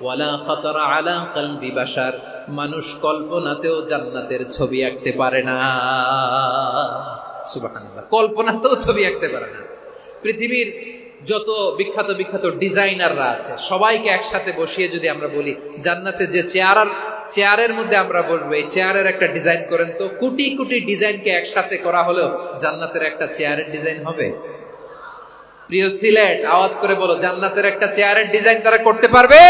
ওয়ালা খাতারা আলা কলবি মানুষ কল্পনাতেও জান্নাতের ছবি আঁকতে পারে না। কল্পনাতেও ছবি আঁকতে পারে না। পৃথিবীর যত বিখ্যাত বিখ্যাত ডিজাইনাররা আছে, সবাইকে একসাথে বসিয়ে যদি আমরা বলি, জান্নাতে যে চেয়ার চেয়ারের মধ্যে আমরা বসবো, এই চেয়ারের একটা ডিজাইন করেন তো, কোটি কোটি ডিজাইনকে একসাথে করা হলেও জান্নাতের একটা চেয়ারের ডিজাইন হবে? প্রিয় সিলেট আওয়াজ করে বলো জান্নাতের একটা চেয়ারের ডিজাইন তারা করতে পারবে?